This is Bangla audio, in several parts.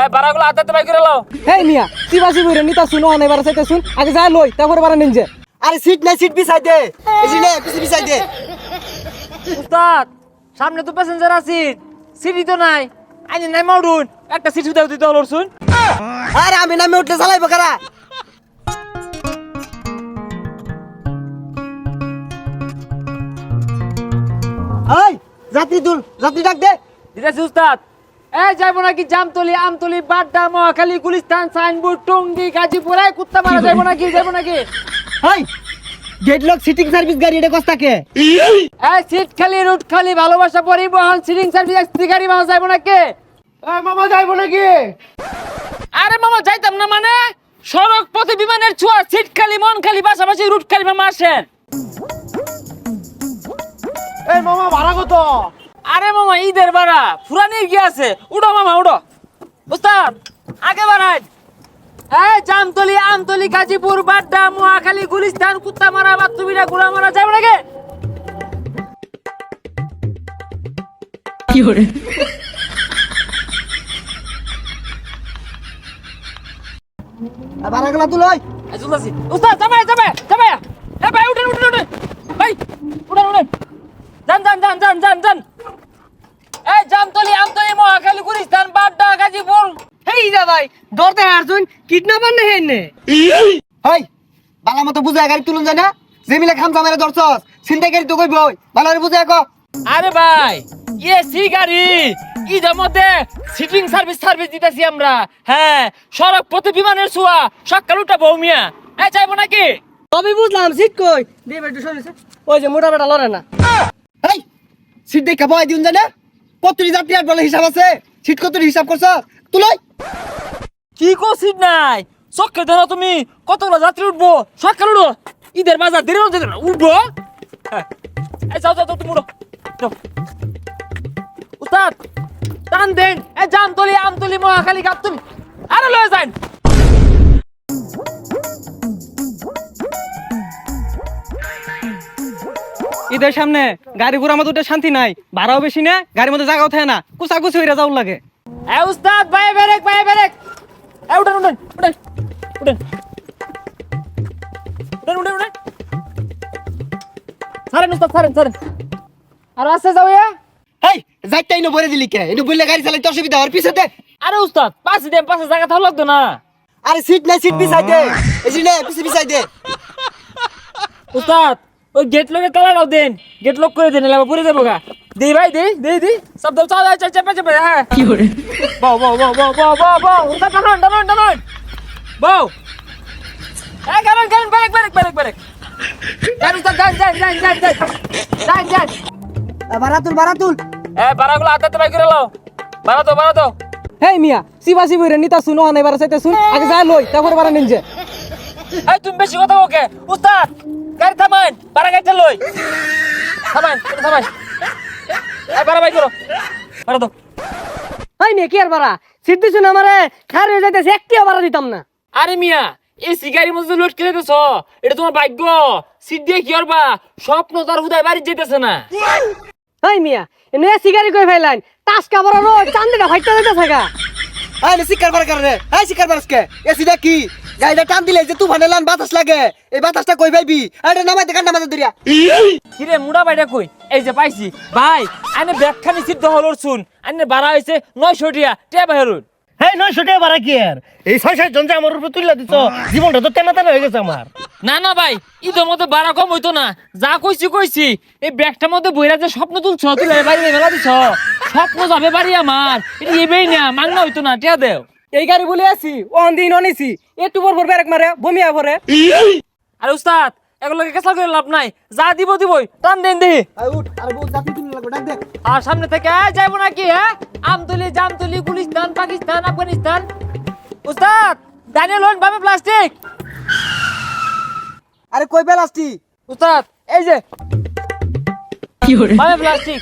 এ বারাগুলো হাতে বাই করে লাও হেই মিয়া চিবাসি বইরে নিতা শুনো অনেক বার চাইতে শুন আগে যা লই তারপরে বারা নিন যে। আরে সিট নাই সিট বিছাই দে। এই যে নে পিছে বিছাই দে। উস্তাদ সামনে তো প্যাসেঞ্জার আছি সিটি তো নাই। আইনি নাই মাউডুন একটা সিট উদাও দিতে হলো শুন আরে আমি নামে উঠলে চালাইবো কারা? এই যাত্রী দুল যাত্রী ডাক দে। দিতেছি উস্তাদ। এ যাইবো নাকি জামতলি আমতলি বাড্ডা মহাখালী গুলিস্তান সাইনবোর্ড টঙ্গি গাজীপুর এই কুত্তা মারা যাইবো নাকি যাইবো নাকি? এই সিটিং সার্ভিস গাড়ি এটা কস্তাকে এই সিট খালি রুট খালি ভালোবাসা পরিবহন সিটিং সার্ভিস এক্সটি গাড়ি মারা যাইবো নাকি? এই মামা যাইবো নাকি? আরে মামা যাইতাম না মানে? সড়ক পথে বিমানের ছোঁয়া সিট খালি মন খালি পাশাপাশি রুট খালি মামা আসেন। এই মামা ভাড়া কত? আরে মামা ঈদের বাড়া ফুরানির কি আছে? উঠো মামা উঠো। উস্তাদ আগে বাড়াই এই জামতলি আমতলি গাজীপুর বাড্ডা মহাখালী গুলিস্তান কুত্তামারা বাতুবিরা গুড়ামারা যাবে নাকি? ভাড়া গেলা তুলই এই চলতেছি উস্তাদ যাবে যাবে যাবে এ ভাই উঠেন উঠেন উঠেন ভাই উঠেন উঠেন যান যান যান যান যান যান এই জামতলি আমতলি মহাখালী গুলিস্তান বাড্ডা গাজীপুর হেই যা ভাই দরতে হারছুন কিডন্যাপার না হেন নে। হেই বালা মতো বুঝায় গাড়ি তুলুন যায় না জেমিলে খাম জামারে ধরছস চিন্তা গাড়ি তো কই বই ভালো করে কো আরে ভাই এসি গাড়ি ঈদের মধ্যে সিটিং সার্ভিস সার্ভিস দিতেছি আমরা। হ্যাঁ সড়ক পথে বিমানের ছোঁয়া সকাল উঠা বৌমিয়া এই চাইব নাকি? তবে বুঝলাম সিট কই? দিয়ে ওই যে মোটা বেটা লড়ে না। এই সিট দেখা বয় দিউন যায় না কতটি যাত্রী আর বলে হিসাব আছে? সিট কতটি হিসাব করছ কি কো সিট নাই? চক্কে দেন তুমি কতগুলো যাত্রী উঠবো? সকাল উঠো। ঈদের বাজার দেরি না, উঠবো। হ্যাঁ। এই যাও যাও তুমি উঠো। উস্তাদ টান দেন। এ জামতলি আমতলি মহাখালী আরে লয়ে যান। ঈদের সামনে গাড়ি ঘোড়া মধ্যে শান্তি নাই ভাড়াও বেশি না গাড়ির মধ্যে জায়গাও থাকে না কুচা কুচি হইরা যাও লাগে। এ উস্তাদ ভাই বেরেক ভাই বেরেক। উঠেন উঠেন উঠেন উঠেন। উঠেন উঠেন উঠেন। ছাড়েন উস্তাদ ছাড়েন ছাড়েন। আর আসতে যাও ইয়া এই যাইতাই না বলে দিলি কে? এটা বললে গাড়ি চালাইতে অসুবিধা আর পিছে দে আরে উস্তাদ পাশে দেন পাশে জায়গা থাকা লাগতো না। আরে সিট নাই সিট বিছাই দে। এই নে পিছে বিছাই দে। উস্তাদ ওই গেট লকে তালা দাও দেন। গেট লক করে দেন এলাকা পুরে দেবো গা। দেই ভাই দেই দেই দেই। সব দাও চাও চাও চেপে চেপে হ্যাঁ। কি করে? বাও বাও বাও বাও বাও বাও বাও। উস্তাদ টানুন টানুন টানুন বাও। এই কারণ কারণ ব্রেক ব্রেক ব্রেক ব্রেক যান উস্তাদ যান যান যান যান যান। যান যান। ভাড়া তুল ভাড়া তুল এ বারাগুলো হাতে বাই করে লাও বাড়া তো বাড়া তো হেই মিয়া চিবাসি বইরে নিতা শুনো অনেক বার চাইতে শুন। আগে যা লই তারপরে বারা নিন যে। এই তুমি বেশি কথা ওকে উস্তাদ গাড়ি থামান বাড়া গাড়িটা লই। থামান তুমি থামান এই বাড়া বাই করো। বাড়া তো হেই মিয়া কি আর বারা সিট দিছুন আমারে খার হয়ে যাইতেছে একটিও বারা দিতাম না। আরে মিয়া এই সিগারি মধ্যে লোড করে দিতেছ এটা তোমার ভাগ্য। সিট দিয়ে কি করবা স্বপ্ন তার হুদায় বাড়ি যেতেছে না। হেই মিয়া এনে সিগারি কই ফাইলাইন টাস কাবড় রো চান্দিটা ফাইটা দিতে থাকা এই নে শিকার বার করে রে? এই শিকার বার কে এসি দে কি? গাড়িটা টান দিলে যে তুফানে লান বাতাস লাগে। এই বাতাসটা কই পাইবি এটা নামাই দে কান্না মাঝে দরিয়া। কিরে মুড়া বাইটা কই? এই যে পাইছি। ভাই আনে ব্যাগখানি সিদ্ধ হলো শুন আনে বাড়া হয়েছে নয়শো টিয়া। টিয়া বাহেরুন হ্যাঁ নয়শো টাকা ভাড়া কি আর এই ছয় সাত জন যে আমার উপরে তুলে দিছ জীবনটা তো তেনা তেনা হয়ে গেছে আমার। না না ভাই ঈদের মধ্যে বাড়া কম হইতো না। যা কইছি কইছি। এই ব্যাগটার মধ্যে বইরা যে স্বপ্ন তুলছ তুই বাড়ি মেলা দিছ। স্বপ্ন যাবে বাড়ি আমার। এটা এবেই না মাংনা হইতো না টিয়া দেও। এই গাড়ি বলে আছি ও দিন অনিছি একটু পর পর ব্যারেক মারে বমিয়া ভরে আরে উস্তাদ এগুলোকে করে লাভ নাই। যা দিব দিবই টান দেন আই উঠ আরে লাগবে ডাক দে। আর সামনে থেকে এই যাইবো নাকি হ্যাঁ আমতলি জামতলি গুলিস্তান পাকিস্তান আফগানিস্তান। উস্তাদ দানিয়েল হন বাবে প্লাস্টিক। আরে কই বেলাস্টি উস্তাদ এই যে। বাবে প্লাস্টিক।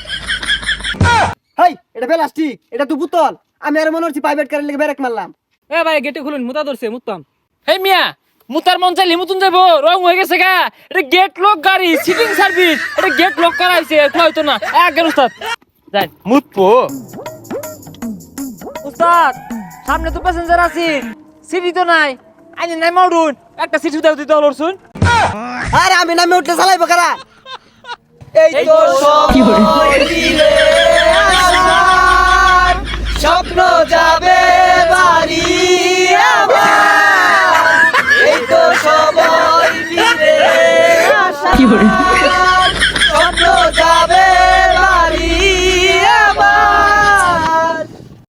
হেই এটা বেলাস্টিক এটা তো বুতল। আমি আর মনে হচ্ছে প্রাইভেট কারের লেগে ব্রেক মারলাম। এ ভাই গেটে খুলুন মুতা ধরছে মুতাম হে মিয়া মুতার মন চাইলে মুতুন যাব রং হয়ে গেছে গা। এটা গেট লক গাড়ি সিটিং সার্ভিস এটা গেট লক করা হয়েছে এটা হয়তো না। এক গেল উস্তাদ যাই। মুতপো উস্তাদ সামনে তো প্যাসেঞ্জার আছে। সিটি তো নাই। আইনে নাই মাউডুন একটা সিট উদাও দিতে হলো শুন আরে আমি নামে উঠলে চালাইবো কারা? এই তো সময় আমার